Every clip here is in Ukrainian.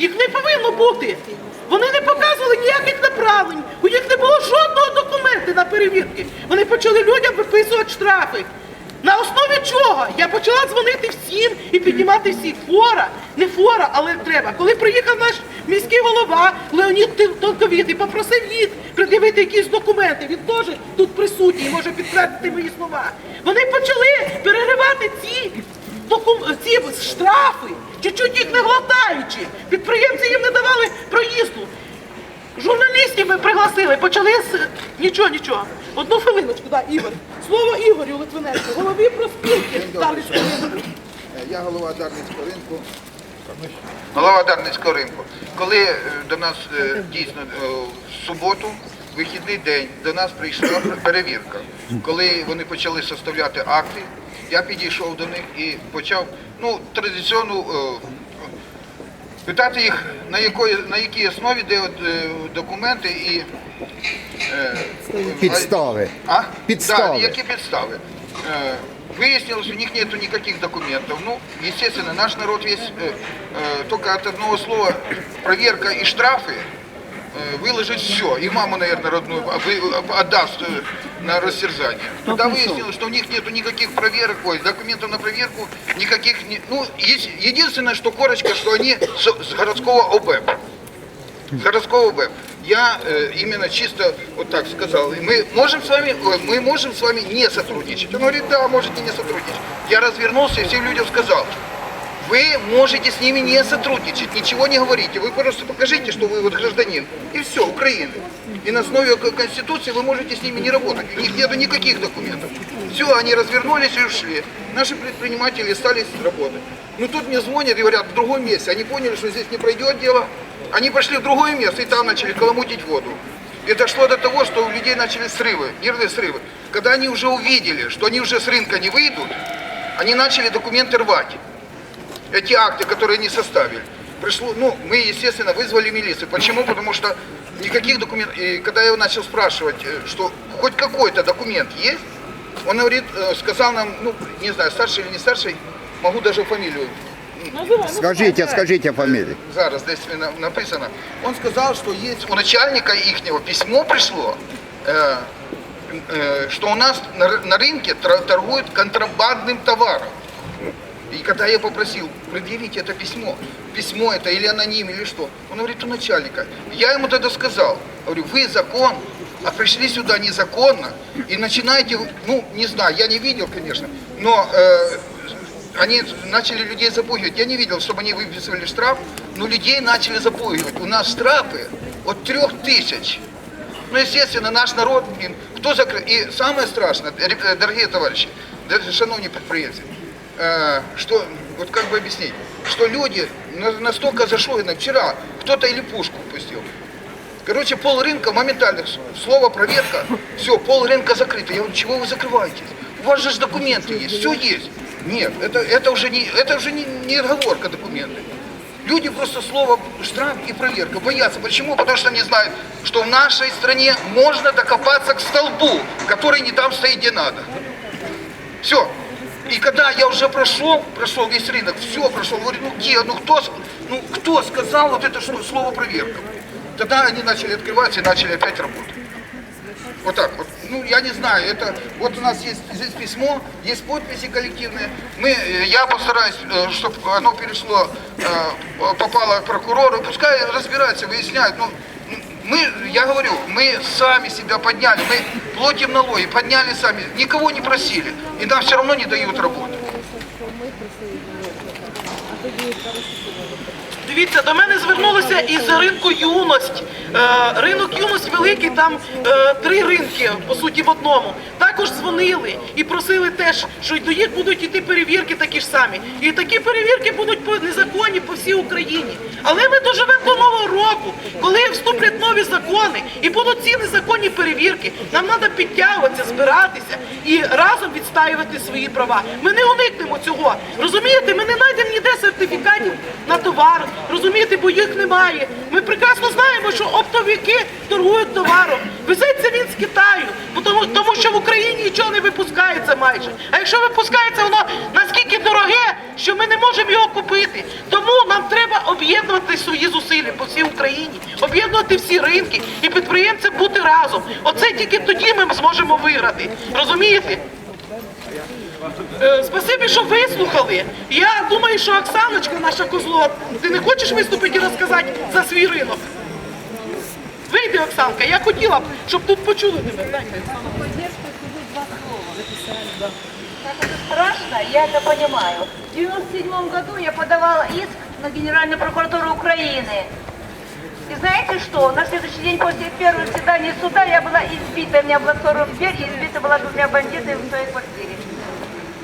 Їх не повинно бути. Вони не показували ніяких направлень. У них не було жодного документу на перевірки. Вони почали людям виписувати штрафи. На основі чого? Я почала дзвонити всім і піднімати всіх. Фора, не фора, але треба. Коли приїхав наш міський голова Леонід Толковіт і попросив їх пред'явити якісь документи, він теж тут присутній, може підтвердити мої слова. Вони почали переривати ці ці штрафи, чуть-чуть їх не глотаючи. Підприємці їм не давали проїзду. Журналістів ми пригласили, почали з нічого, нічого. Одну хвилиночку, да, Ігор. Слово Ігорю Литвиненку, голові проспілки Дарницького ринку. Я голова Дарницького ринку. Голова Дарницького ринку. Коли е, до нас е, дійсно е, в суботу, вихідний день, до нас прийшла перевірка. Коли вони почали составляти акти, я підійшов до них і почав ну, традиційну е, питати їх, на якої, на якій основі де от, е, документи і е, Підстави. а? Підстави. Да, які підстави? Е, Выяснилось, у них нету никаких документов. Ну, естественно, наш народ весь э, э, только от одного слова проверка и штрафы э, Выложить все. И маму, наверное, родную отдаст э, на растерзание. Когда выяснилось, что у них нету никаких проверок, ой, документов на проверку, никаких, не- ну, есть единственное, что корочка, что они с, с городского ОБЭП с городского ВЭБ. Я э, именно чисто вот так сказал. И Мы можем с вами, ой, мы можем с вами не сотрудничать. Он говорит, да, можете не сотрудничать. Я развернулся и всем людям сказал, вы можете с ними не сотрудничать, ничего не говорите. Вы просто покажите, что вы вот гражданин. И все, Украины. И на основе Конституции вы можете с ними не работать. У них нету никаких документов. Все, они развернулись и ушли. Наши предприниматели стали работать. Ну тут мне звонят и говорят, в другом месте. Они поняли, что здесь не пройдет дело. Они пошли в другое место и там начали коломутить воду. И дошло до того, что у людей начали срывы, нервные срывы. Когда они уже увидели, что они уже с рынка не выйдут, они начали документы рвать эти акты, которые они составили. Пришло, ну, мы, естественно, вызвали милицию. Почему? Потому что никаких документов, и когда я его начал спрашивать, э, что хоть какой-то документ есть, он говорит, э, сказал нам, ну, не знаю, старший или не старший, могу даже фамилию Скажите, скажите фамилию. зараз десь на- написано. Он сказал, что есть у начальника ихнего письмо пришло, э, э, что у нас на, на рынке тор- торгуют контрабандным товаром. И когда я попросил предъявить это письмо, письмо это или аноним, или что, он говорит, у начальника. Я ему тогда сказал, говорю, вы закон, а пришли сюда незаконно, и начинаете, ну, не знаю, я не видел, конечно, но э, они начали людей запугивать. Я не видел, чтобы они выписывали штраф, но людей начали запугивать. У нас штрафы от трех тысяч. Ну, естественно, наш народ, блин, кто закрыл. И самое страшное, ре- дорогие товарищи, даже шановні підприємці, э, что, вот как бы объяснить, что люди на- настолько зашорены. Вчера кто-то или пушку пустил. Короче, пол рынка моментально, слово проверка, все, пол рынка закрыто. Я говорю, чего вы закрываетесь? У вас же документы есть, все есть. Нет, это, это уже, не, это уже не, не отговорка документы. Люди просто слово штраф и проверка боятся. Почему? Потому что они знают, что в нашей стране можно докопаться к столбу, который не там стоит, где надо. Все. И когда я уже прошел, прошел весь рынок, все прошел, говорю, ну где, ну кто, ну кто сказал вот это слово проверка? Тогда они начали открываться и начали опять работать. Вот так вот. Ну, я не знаю, это, вот у нас есть здесь письмо, есть подписи коллективные. Мы, э, я постараюсь, чтобы оно перешло, э, попало к прокурору, пускай разбираются, выясняют. Ну, мы, я говорю, мы сами себя подняли, мы платим налоги, подняли сами, никого не просили, и нам все равно не дают работу. Дивіться, до мене звернулися із ринку юність. Е, ринок юність великий, там е, три ринки, по суті, в одному. Також дзвонили і просили теж, що до їх будуть йти перевірки такі ж самі. І такі перевірки будуть по незаконні по всій Україні. Але ми доживемо до нового року, коли вступлять нові закони і будуть ці незаконні перевірки. Нам треба підтягуватися, збиратися і разом відстаювати свої права. Ми не уникнемо цього. Розумієте, ми не ніде сертифікатів на товар, розумієте, бо їх немає. Ми прекрасно знаємо, що оптовики торгують товаром. Везеться він з Китаю, тому, тому що в Україні нічого не випускається майже. А якщо випускається, воно наскільки дороге, що ми не можемо його купити. Тому нам треба об'єднувати свої зусилля по всій Україні, об'єднувати всі ринки і підприємцям бути разом. Оце тільки тоді ми зможемо виграти. Розумієте? Е, Спасибі, що вислухали. Я думаю, що Оксаночка, наша козло, ти не хочеш виступити і розказати за свій ринок? Вийди, Оксанка, я хотіла б, щоб тут почули тебе. Дайте. Как это страшно, я это понимаю. В 97 году я подавала иск на Генеральную прокуратуру Украины. И знаете что? На следующий день после первого заседания суда я была избита, меня была в дверь, и избита была двумя бандитами в своей квартире.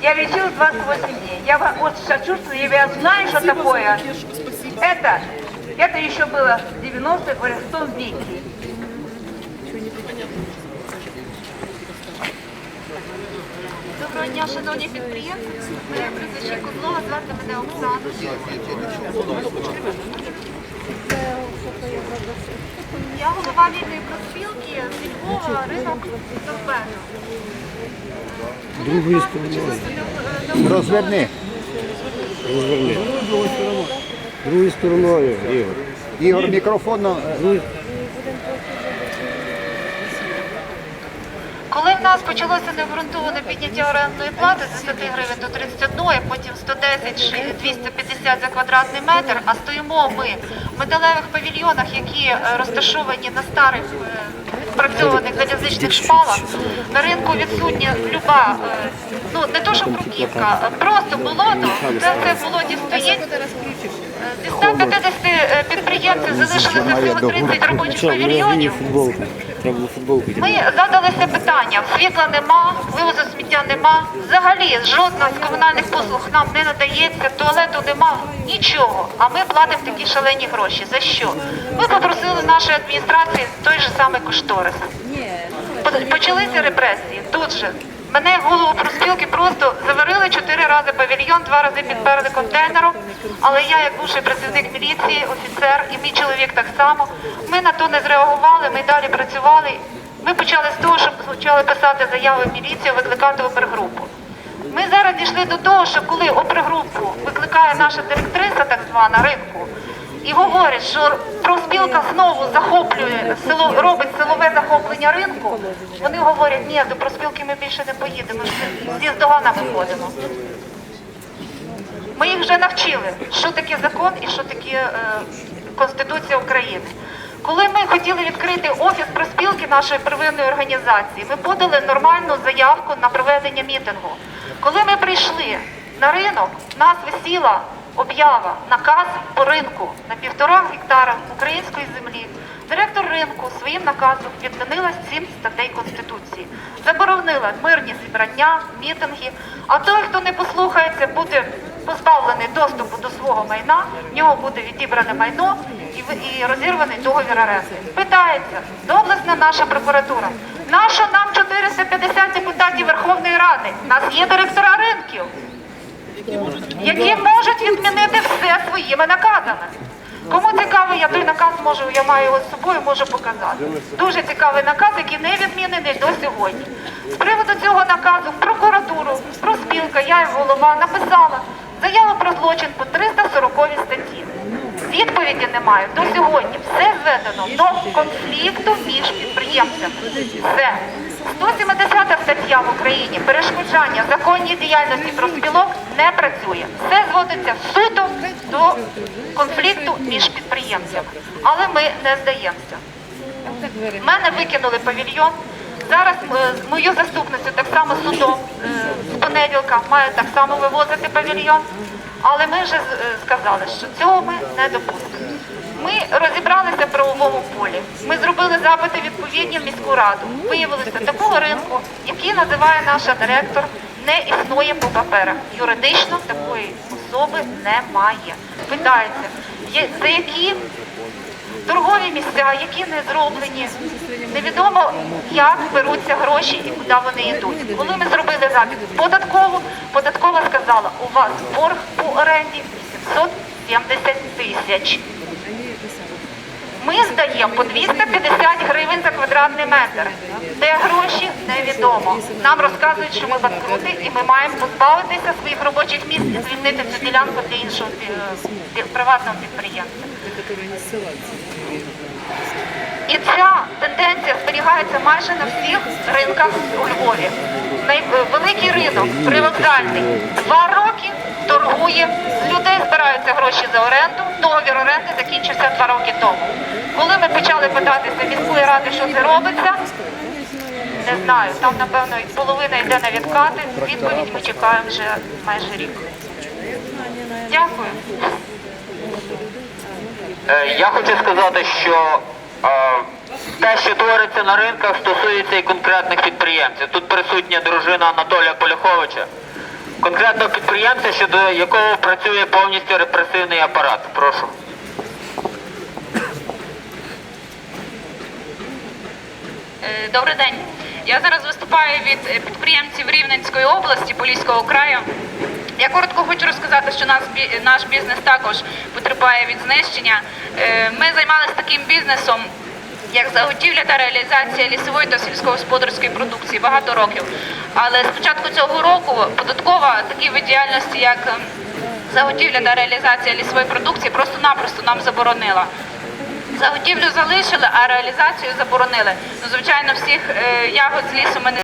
Я лечилась 28 дней. Я ва- вот сейчас чувствую, я знаю, что такое. Это, это еще было в 90-х, в 6 веке. Доброго дня, шановні підприємці. Моє прізвище Козлова, звати мене Оксана. Я голова вільної профспілки зі Львова, ринок Довбена. Другої стороною. Розверни. Другою стороною, Ігор. Ігор, мікрофон. Почалося необґрунтоване підняття орендної плати з 10 гривень до 31, потім 110, ши- 250 за квадратний метр, а стоїмо ми в металевих павільйонах, які е, розташовані на старих е, відпрацьованих залізничних шпалах, на ринку відсутня люба, е, ну не то що бруківка, просто болото, це болоті стоїть. Зі 150 підприємців залишилося всього 30 робочих павільйонів. Треба було футболку. Ми задалися питанням, світла нема, вивозу сміття нема, взагалі жодна з комунальних послуг нам не надається, туалету нема, нічого. А ми платимо такі шалені гроші. За що? Ми попросили нашої адміністрації той же самий кошторис. Почалися репресії тут же. Мене голову профспілки просто заварили чотири рази павільйон, два рази підперли контейнером. Але я, як бувший працівник міліції, офіцер і мій чоловік так само, ми на то не зреагували, ми далі працювали. Ми почали з того, що почали писати заяви в міліцію, викликати опергрупу. Ми зараз дійшли до того, що коли опергрупу викликає наша директриса, так звана ринку, і говорить, що профспілка знову захоплює село, робить силове захоплення ринку. Вони говорять, ні, до профспілки ми більше не поїдемо, зі здогана виходимо. Ми їх вже навчили, що таке закон і що таке е, Конституція України. Коли ми хотіли відкрити офіс профспілки нашої первинної організації, ми подали нормальну заявку на проведення мітингу. Коли ми прийшли на ринок, нас висіла об'ява, наказ по ринку на півтора гектара української землі. Директор ринку своїм наказом відмінила сім статей Конституції, заборонила мирні зібрання, мітинги. А той, хто не послухається, буде позбавлений доступу до свого майна, в нього буде відібране майно і, розірваний договір оренди. Питається, доблесна наша прокуратура. Нащо нам 450 депутатів Верховної Ради? Нас є директора ринків, які можуть відмінити все своїми наказами. Кому цікаво, я той наказ можу, я маю його з собою, можу показати. Дуже цікавий наказ, який не відмінений до сьогодні. З приводу цього наказу в прокуратуру, профспілка, я як голова написала заяву про злочин по 340 статті. Відповіді немає до сьогодні. Все зведено до конфлікту між підприємцями. Все. 170 стаття в Україні перешкоджання законній діяльності профспілок не працює. Все зводиться суто до конфлікту між підприємцями. Але ми не здаємося. Мене викинули павільйон. Зараз е, мою заступницю так само судом е, з понеділка має так само вивозити павільйон. Але ми вже е, сказали, що цього ми не допустимо. Ми розібралися в правовому полі. Ми зробили запити відповідні в міську раду. Виявилося, такого ринку, який називає наша директор, не існує по паперах. Юридично такої особи немає. Питається, за які торгові місця, які не зроблені. Невідомо, як беруться гроші і куди вони йдуть. Коли ми зробили запит податкову, податкова сказала, у вас борг по оренді 870 тисяч. Ми здаємо по 250 гривень за квадратний метр. Де гроші, невідомо. Нам розказують, що ми банкрути і ми маємо позбавитися своїх робочих місць і звільнити цю ділянку для іншого пі- приватного підприємця. І ця тенденція зберігається майже на всіх ринках у Львові. Е, Великий ринок, привокзальний, два роки торгує, людей збираються гроші за оренду, договір оренди закінчився два роки тому. Коли ми почали питатися міської ради, що це робиться, не знаю, там, напевно, половина йде на відкати, відповідь ми чекаємо вже майже рік. Дякую. Е, Я хочу сказати, що е, те, що твориться на ринках, стосується і конкретних підприємців. Тут присутня дружина Анатолія Поляховича, конкретного підприємця, щодо якого працює повністю репресивний апарат. Прошу. Е, Добрий день. Я зараз виступаю від підприємців Рівненської області, Поліського краю. Я коротко хочу розказати, що бі- наш бізнес також потерпає від знищення. Е, Ми займалися таким бізнесом, як заготівля та реалізація лісової та сільськогосподарської продукції багато років. Але з початку цього року податкова такі вид діяльності, як ем, заготівля та реалізація лісової продукції, просто-напросто нам заборонила. Заготівлю залишили, а реалізацію заборонили. Ну, звичайно, всіх е, ягод з лісу ми не